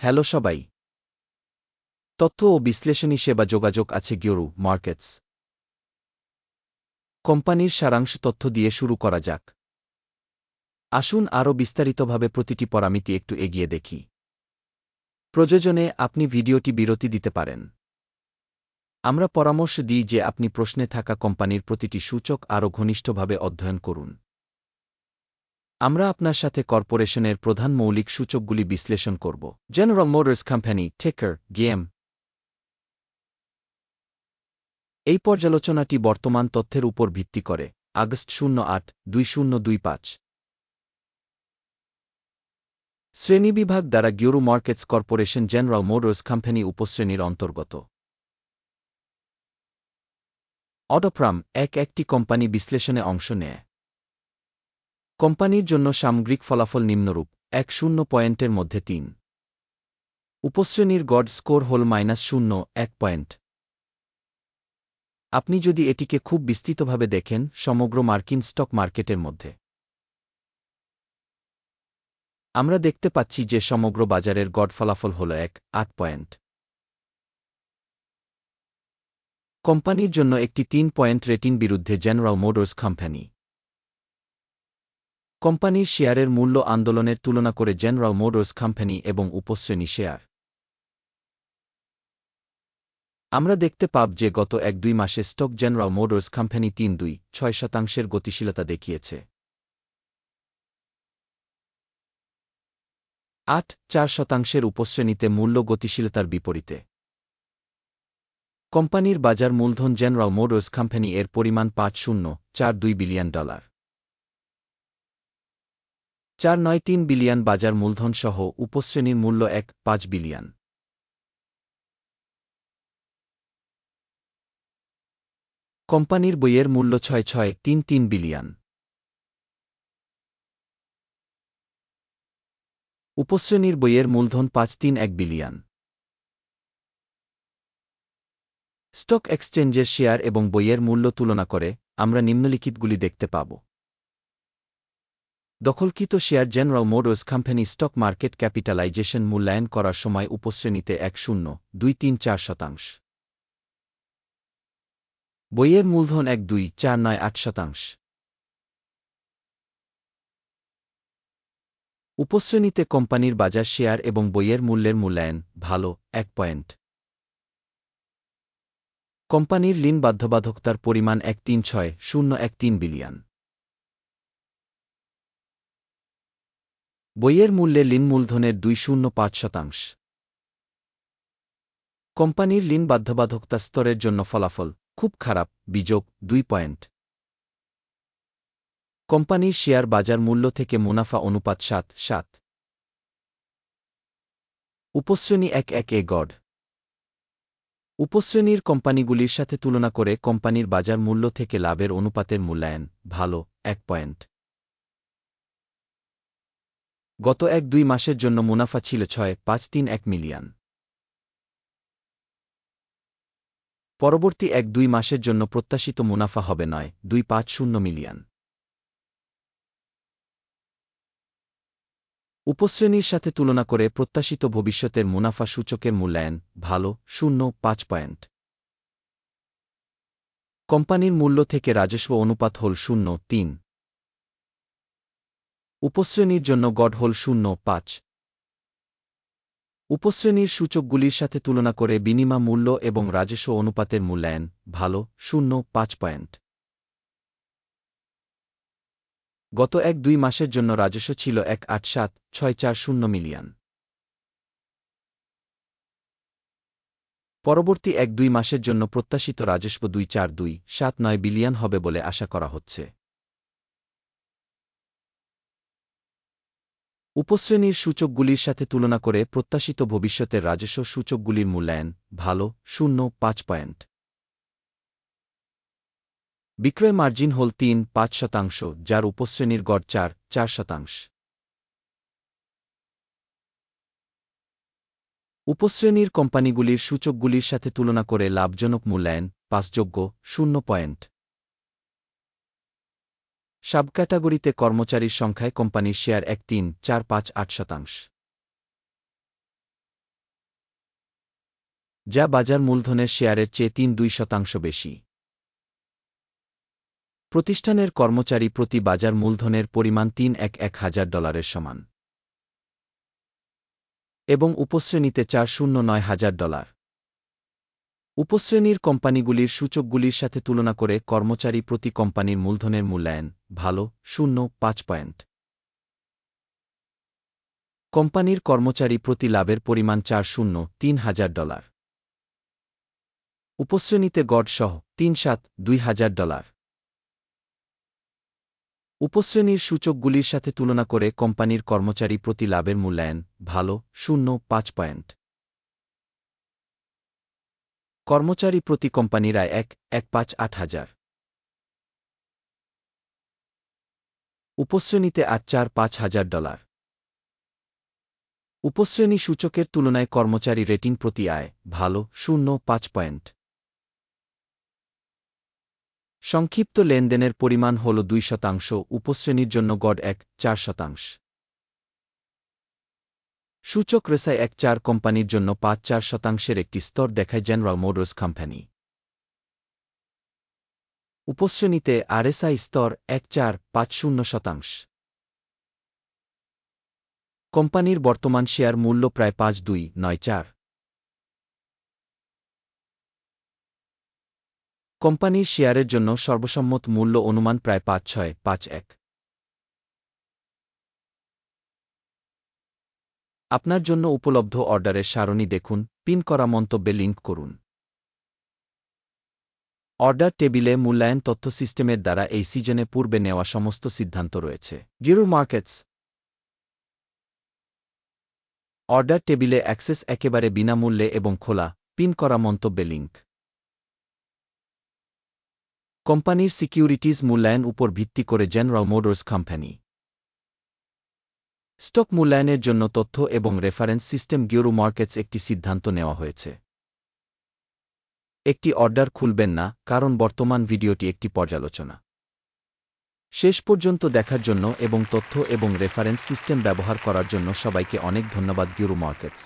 Hello সবাই। তথ্য ও বিশ্লেষণী সেবা যোগাযোগ আছে গিওরু মার্কেটস। কোম্পানির সারাংশ তথ্য দিয়ে শুরু করা যাক। আসুন আরও বিস্তারিতভাবে প্রতিটি পরামিতি একটু এগিয়ে দেখি। প্রয়োজনে আপনি ভিডিওটি বিরতি দিতে পারেন। আমরা পরামর্শ দিই যে আপনি প্রশ্নে থাকা কোম্পানির প্রতিটি সূচক আরও ঘনিষ্ঠভাবে অধ্যয়ন করুন। আমরা আপনার সাথে কর্পোরেশনের প্রধান মৌলিক সূচকগুলি বিশ্লেষণ করব। জেনারেল মোটরস কোম্পানি টেকার গেম এই পর্যালোচনাটি বর্তমান তথ্যের উপর ভিত্তি করে। আগস্ট শূন্য আট, দুই শূন্য দুই পাঁচ। শ্রেণীবিভাগ দ্বারা গিউরু markets corporation General Motors company উপশ্রেণীর অন্তর্গত। অটোপ্রাম এক একটি কোম্পানি বিশ্লেষণে অংশ নেয়। কোম্পানির জন্য সামগ্রিক ফলাফল নিম্নরূপ, এক শূন্য পয়েন্টের মধ্যে তিন। উপশ্রেণীর গড স্কোর হল মাইনাস শূন্য, এক পয়েন্ট। আপনি যদি এটিকে খুব বিস্তৃতভাবে দেখেন, সমগ্র মার্কিন স্টক মার্কেটের মধ্যে। আমরা দেখতে পাচ্ছি যে সমগ্র বাজারের গড ফলাফল হল এক, আট পয়েন্ট। কোম্পানির জন্য একটি তিন পয়েন্ট রেটিং বিরুদ্ধে জেনারেল মোটরস কোম্পানি। কোম্পানির শেয়ারের মূল্য আন্দোলনের তুলনা করে জেনারেল মোটরস কোম্পানি এবং উপশ্রেণী শেয়ার। আমরা দেখতে পাব যে গত এক দুই মাসে স্টক জেনারেল মোটরস কোম্পানি তিন দুই ছয় শতাংশের গতিশীলতা দেখিয়েছে। আট, চার শতাংশের উপশ্রেণীতে মূল্য গতিশীলতার বিপরীতে। কোম্পানির বাজার মূলধন জেনারেল মোটরস কোম্পানি এর পরিমাণ পাঁচ শূন্য, চার দুই বিলিয়ন ডলার। চার নয় তিন বিলিয়ন বাজার মূলধন সহ উপশ্রেণীর মূল্য এক, পাঁচ বিলিয়ন। কোম্পানির বইয়ের মূল্য ছয় ছয়, তিন তিন বিলিয়ন। উপশ্রেণীর বইয়ের মূলধন পাঁচ, তিন, এক বিলিয়ন। স্টক এক্সচেঞ্জের শেয়ার এবং বইয়ের মূল্য তুলনা করে আমরা নিম্নলিখিতগুলি দেখতে পাব। দখলকৃত share General Motors company stock market capitalisation মূল্যায়ন করার সময় উপশ্রেণীতে এক শূন্য, দুই তিন চার শতাংশ। বইয়ের মূলধন এক দুই চার নয় আট শতাংশ। উপশ্রেণীতে কোম্পানির বাজার শেয়ার এবং বইয়ের মূল্যের মূল্যায়ন ভালো, এক পয়েন্ট। কোম্পানির ঋণ বাধ্যবাধকতার পরিমাণ এক তিন ছয়, শূন্য এক তিন বিলিয়ন। বইয়ের মূল্যে ঋণ মূলধনের দুই শূন্য পাঁচ শতাংশ। কোম্পানির ঋণ বাধ্যবাধকতা স্তরের জন্য ফলাফল খুব খারাপ, বিযোগ দুই পয়েন্ট। কোম্পানির শেয়ার বাজার মূল্য থেকে মুনাফা অনুপাত সাত সাত। উপশ্রেণী এক এক এ গড। উপশ্রেণীর কোম্পানিগুলির সাথে তুলনা করে কোম্পানির বাজার মূল্য থেকে লাভের অনুপাতের মূল্যায়ন ভালো, এক পয়েন্ট। গত এক দুই মাসের জন্য মুনাফা ছিল ছয়, পাঁচ, তিন, এক মিলিয়ন। পরবর্তী এক দুই মাসের জন্য প্রত্যাশিত মুনাফা হবে নয়, দুই, পাঁচ, শূন্য মিলিয়ন। উপশ্রেণীর সাথে তুলনা করে প্রত্যাশিত ভবিষ্যতের মুনাফা সূচকের মূল্যায়ন ভালো, শূন্য, পাঁচ পয়েন্ট। কোম্পানির মূল্য থেকে রাজস্ব অনুপাত হল শূন্য, তিন। উপশ্রেণীর জন্য গড হল শূন্য, পাঁচ। উপশ্রেণীর সূচকগুলির সাথে তুলনা করে বিনিমা মূল্য এবং রাজস্ব অনুপাতের মূল্যায়ন, ভালো, শূন্য, পাঁচ পয়েন্ট। গত এক দুই মাসের জন্য রাজস্ব ছিল এক আট সাত ছয় চার শূন্য মিলিয়ন। পরবর্তী এক দুই মাসের জন্য প্রত্যাশিত রাজস্ব দুই চার দুই সাত নয় বিলিয়ন হবে বলে আশা করা হচ্ছে। উপশ্রেণীর সূচকগুলির সাথে তুলনা করে প্রত্যাশিত ভবিষ্যতের রাজস্ব সূচকগুলির মূল্যায়ন ভালো, শূন্য, পাঁচ পয়েন্ট। বিক্রয় মার্জিন হল তিন, পাঁচ শতাংশ, যার উপশ্রেণীর গড় চার চার শতাংশ। উপশ্রেণীর কোম্পানিগুলির সূচকগুলির সাথে তুলনা করে লাভজনক মূল্যায়ন পাঁচযোগ্য, শূন্য পয়েন্ট। সাব ক্যাটাগরিতে কর্মচারীর সংখ্যায় কোম্পানির শেয়ার এক তিন, চার পাঁচ, আট শতাংশ। যা বাজার মূলধনের শেয়ারের চেয়ে তিন, দুই শতাংশ বেশি। প্রতিষ্ঠানের কর্মচারী প্রতি বাজার মূলধনের পরিমাণ তিন, এক এক হাজার ডলারের সমান। এবং উপশ্রেণীতে চার, শূন্য, নয় হাজার ডলার। উপশ্রেণীর কোম্পানিগুলির সূচকগুলির সাথে তুলনা করে কর্মচারী প্রতি কোম্পানির মূলধনের মূল্যায়ন ভালো, শূন্য, পাঁচ পয়েন্ট। কোম্পানির কর্মচারী প্রতি লাভের পরিমাণ চার শূন্য, তিন হাজার ডলার। উপশ্রেণীতে গড় সহ, তিন সাত, দুই হাজার ডলার। উপশ্রেণীর সূচকগুলির সাথে তুলনা করে কোম্পানির কর্মচারী প্রতি লাভের মূল্যায়ন ভালো, শূন্য, পাঁচ পয়েন্ট। কর্মচারী প্রতি কোম্পানির এক এক পাঁচ, আট হাজার। উপশ্রেণীতে আট, চার, পাঁচ হাজার ডলার। উপশ্রেণী সূচকের তুলনায় কর্মচারী রেটিং প্রতি আয় ভালো, শূন্য, পাঁচ পয়েন্ট। সংক্ষিপ্ত লেনদেনের পরিমাণ হল দুই শতাংশ, উপশ্রেণীর জন্য গড় এক, চার শতাংশ। সূচক রেসায় এক চার কোম্পানির জন্য পাঁচ চার শতাংশের একটি স্তর দেখায় জেনারেল মোটরস কোম্পানি। উপশ্রেণীতে আরএসআই স্তর এক চার পাঁচ শূন্য শতাংশ। কোম্পানির বর্তমান শেয়ার মূল্য প্রায় পাঁচ দুই নয় চার। কোম্পানির শেয়ারের জন্য সর্বসম্মত মূল্য অনুমান প্রায় পাঁচ ছয় পাঁচ এক। আপনার জন্য উপলব্ধ অর্ডারের সারণী দেখুন, পিন করা মন্তব্যে লিঙ্ক করুন। অর্ডার টেবিলে মূল্যায়ন তথ্য সিস্টেমের দ্বারা এই সিজনে পূর্বে নেওয়া সমস্ত সিদ্ধান্ত রয়েছে। গিরু মার্কেটস। অর্ডার টেবিলে অ্যাক্সেস একেবারে বিনামূল্যে এবং খোলা, পিন করা মন্তব্যে লিঙ্ক কোম্পানির সিকিউরিটিজ মূল্যায়ন উপর ভিত্তি করে জেনারেল মোটরস কোম্পানি। স্টক মূল্যায়নের জন্য তথ্য এবং রেফারেন্স সিস্টেম গিউরু মার্কেটস একটি সিদ্ধান্ত নেওয়া হয়েছে। একটি অর্ডার খুলবেন না, কারণ বর্তমান ভিডিওটি একটি পর্যালোচনা। শেষ পর্যন্ত দেখার জন্য এবং তথ্য এবং রেফারেন্স সিস্টেম ব্যবহার করার জন্য সবাইকে অনেক ধন্যবাদ গিউরু মার্কেটস।